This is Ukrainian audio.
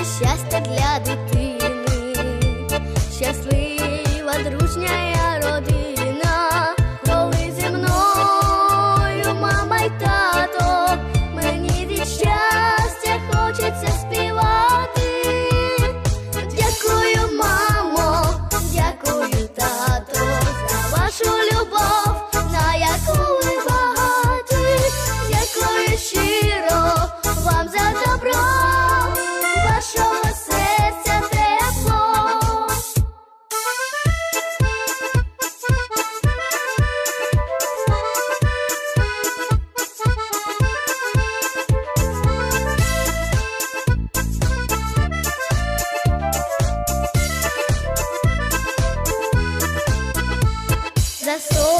більше щастя для дитини. Щасливі coisa sou.